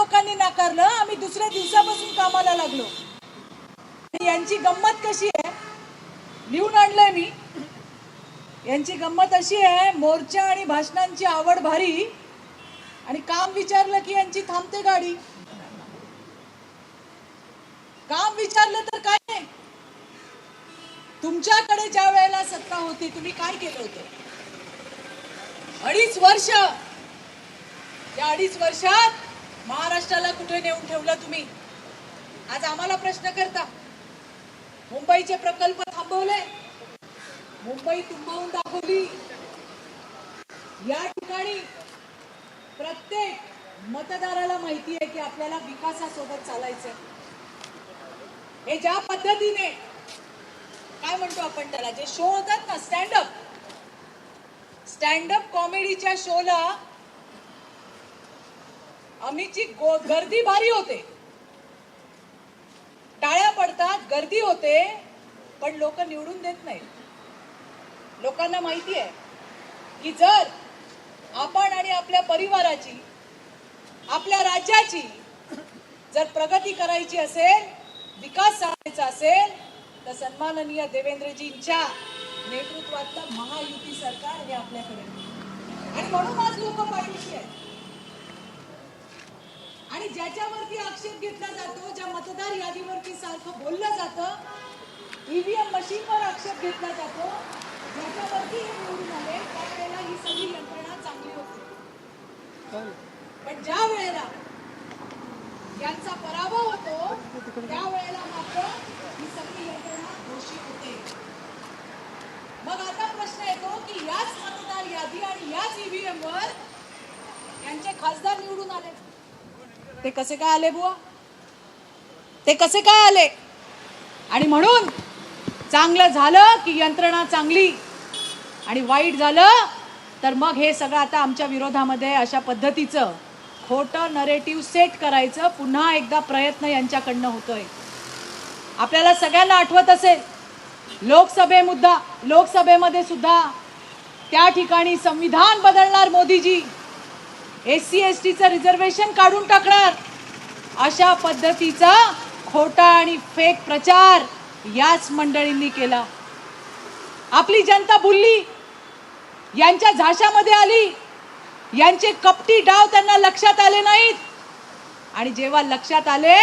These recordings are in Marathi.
लोकांनी नाकारलं आम्ही दुसऱ्या दिवसापासून कामाला लागलो. यांची गंमत कशी आहे? लिहून आणलंय मी. यांची गंमत अशी आहे मोर्चा आणि भाषणांची आवड भारी आणि काम विचारलं की यांची थांबते गाडी. काम विचारलं तर काय नाही तुमच्याकडे ज्या वेळेला सत्ता होती तुम्ही काय केलं होतं? अडीच वर्ष. या अडीच वर्षात महाराष्ट्राला कुठे नेऊन ठेवलं तुम्ही? आज आम्हाला प्रश्न करता. मुंबईचे प्रकल्प थांबवले. मुंबई तुंबवून दाखवली. या ठिकाणी प्रत्येक मतदाराला माहिती आहे की आपल्याला विकासासोबत चालायचंय. हे ज्या पद्धतीने काय म्हणतो आपण त्याला? जे शो होतात ना स्टँडअप स्टँडअप कॉमेडीच्या शोला आम्हीची गो- गर्दी भारी होते. टाळ्या पडतात गर्दी होते पण लोक निवडून देत नाहीत. लोकांना माहिती आहे की जर आपण आणि आपल्या परिवाराची आपल्या राज्याची जर प्रगती करायची असेल विकास साधायचा असेल तर सन्माननीय देवेंद्रजींच्या नेतृत्वातलं महायुती सरकार हे आपल्याकडे आणि म्हणून आज लोक पाठीशी आहेत. आणि ज्याच्यावरती आक्षेप घेतला जातो ज्या मतदार यादीवरती सारखं बोललं जातं ईव्हीएम मशीनवर आक्षेप घेतला जातो ज्याच्यावरती हे निवडून आले त्यावेळेला ही सगळी यंत्रणा चांगली होती. पण ज्या वेळेला यांचा पराभव होतो त्यावेळेला मात्र ही सगळी यंत्रणा दोषी होते मग आता प्रश्न येतो की याच मतदार यादी आणि याच ईव्हीएम वर यांचे खासदार निवडून आले ते कसे काय आले बुवा? ते कसे काय आले? आणि म्हणून चांगलं झालं की यंत्रणा चांगली आणि वाईट झालं तर मग हे सगळं आता आमच्या विरोधामध्ये अशा पद्धतीचं खोटं नरेटिव्ह सेट करायचं. पुन्हा एकदा प्रयत्न यांच्याकडनं होतोय. आपल्याला सगळ्यांना आठवत असेल लोकसभे मुद्दा लोकसभेमध्ये सुद्धा त्या ठिकाणी संविधान बदलणार मोदीजी. एस सी एस टीचं रिझर्वेशन काढून टाकणार. अशा पद्धतीचा खोटा आणि फेक प्रचार याच मंडळींनी केला. आपली जनता बुलली यांच्या झाशामध्ये आली. यांचे कपटी डाव त्यांना लक्षात आले नाहीत. आणि जेव्हा लक्षात आले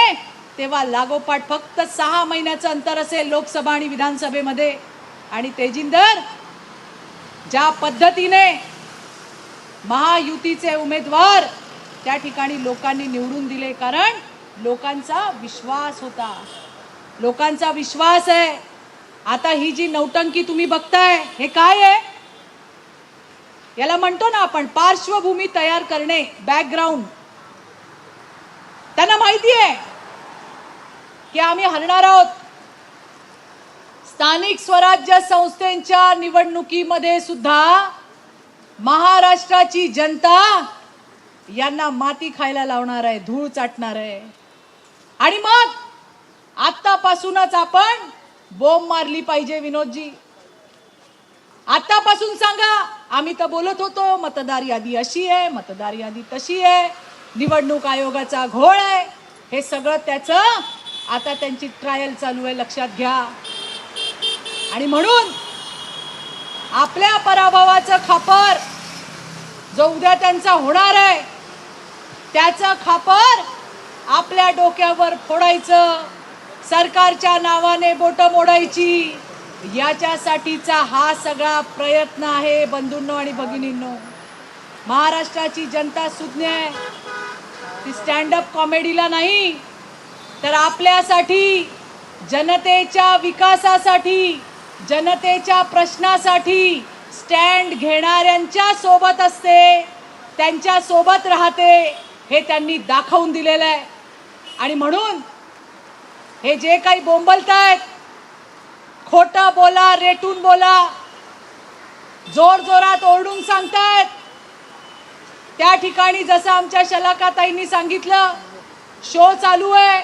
तेव्हा लागोपाठ फक्त सहा महिन्याचं अंतर असेल लोकसभा आणि विधानसभेमध्ये. आणि तेजिंदर ज्या पद्धतीने महायुतीचे उमेदवार त्या ठिकाणी लोकांनी निवडून दिले कारण लोकांचा विश्वास होता. लोकांचा विश्वास आहे. आता ही जी नौटंकी तुम्ही बघताय हे काय आहे? याला म्हणतो ना आपण पार्श्वभूमी तयार करणे बॅकग्राऊंड त्यांना माहिती आहे की आम्ही हरणार आहोत. स्थानिक स्वराज्य संस्थेच्या निवडणुकीमध्ये सुद्धा महाराष्ट्राची जनता यांना माती खायला लावणार आहे धूळ चाटणार आहे. आणि मग आतापासूनच आपण बोंब मारली पाहिजे विनोदजी. आतापासून सांगा आम्ही तर बोलत होतो मतदार यादी अशी आहे मतदार यादी तशी आहे निवडणूक आयोगाचा घोळ आहे. हे सगळं त्याचं आता त्यांची ट्रायल चालू आहे लक्षात घ्या. आणि म्हणून आपल्या पराभवाचं खापर जो उद्या त्यांचा होणार आहे त्याचं खापर आपल्या डोक्यावर फोडायचं. सरकारच्या नावाने बोट मोडायची. याच्यासाठीचा हा सगळा प्रयत्न आहे बंधूंनो आणि भगिनींनो. महाराष्ट्राची जनता सुज्ञ आहे. ती स्टँडअप कॉमेडीला नाही तर आपल्यासाठी जनतेच्या विकासासाठी जनतेच्या प्रश्नासाठी स्टँड घेणाऱ्यांच्या सोबत असते त्यांच्यासोबत राहते हे त्यांनी दाखवून दिलेलं आहे. आणि म्हणून हे जे काही बोंबलत आहेत खोटं बोला रेटून बोला जोर जोरात ओरडून सांगतायत त्या ठिकाणी जसं आमच्या शलाकाताईंनी सांगितलं शो चालू आहे.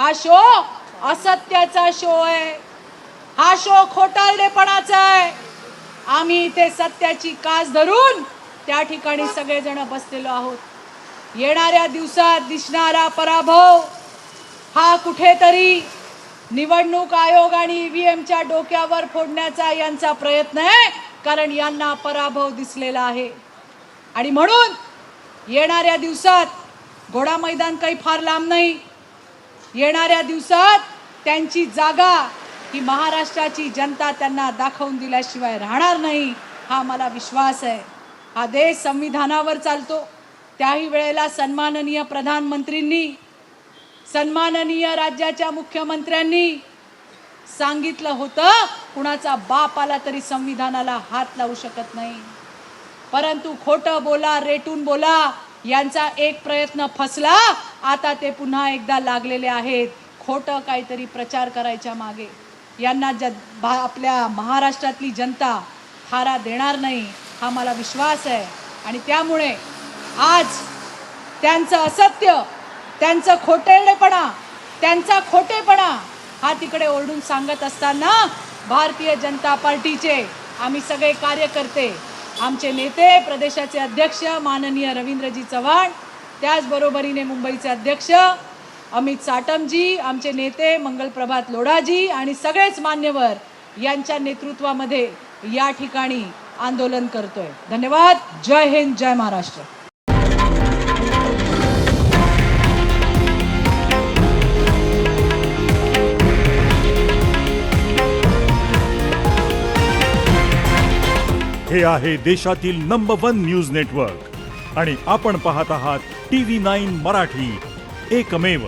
हा शो असत्याचा शो आहे. हा शो खोटारडेपणाचा आहे. आम्ही इथे सत्याची कास धरून त्या ठिकाणी सगळेजण बसलेलो आहोत. येणाऱ्या दिवसात दिसणारा पराभव हा कुठेतरी निवडणूक आयोग आणि ईव्हीएमच्या डोक्यावर फोडण्याचा यांचा प्रयत्न आहे कारण यांना पराभव दिसलेला आहे. आणि म्हणून येणाऱ्या दिवसात घोडा मैदान काही फार लांब नाही. येणाऱ्या दिवसात त्यांची जागा ही महाराष्ट्राची जनता त्यांना दाखवून दिल्याशिवाय राहणार नाही हा मला विश्वास आहे. हा देश संविधानावर चालतो. त्याही वेळेला सन्माननीय प्रधानमंत्रींनी सन्माननीय राज्याच्या मुख्यमंत्र्यांनी सांगितलं होतं कुणाचा बाप आला तरी संविधानाला हात लावू शकत नाही. परंतु खोटं बोला रेटून बोला यांचा एक प्रयत्न फसला आता ते पुन्हा एकदा लागलेले आहेत. खोटं काहीतरी प्रचार करायच्या मागे. यांना ज भा आपल्या महाराष्ट्रातली जनता हारा देणार नाही हा मला विश्वास आहे. आणि त्यामुळे आज त्यांचं असत्य त्यांचं खोटेरडेपणा त्यांचा खोटेपणा हा तिकडे ओरडून सांगत असताना भारतीय जनता पार्टीचे आम्ही सगळे कार्यकर्ते आमचे नेते प्रदेशाचे अध्यक्ष माननीय रवींद्रजी चव्हाण त्याचबरोबरीने मुंबईचे अध्यक्ष अमित साटमजी आमचे नेते मंगलप्रभात लोढाजी आणि सगळेच मान्यवर यांच्या नेतृत्वामध्ये या ठिकाणी आंदोलन करतोय. धन्यवाद. जय हिंद जय महाराष्ट्र. हे आहे देशातील नंबर वन न्यूज नेटवर्क आणि आपण पाहत आहात टी व्ही नाईन मराठी. एकमेव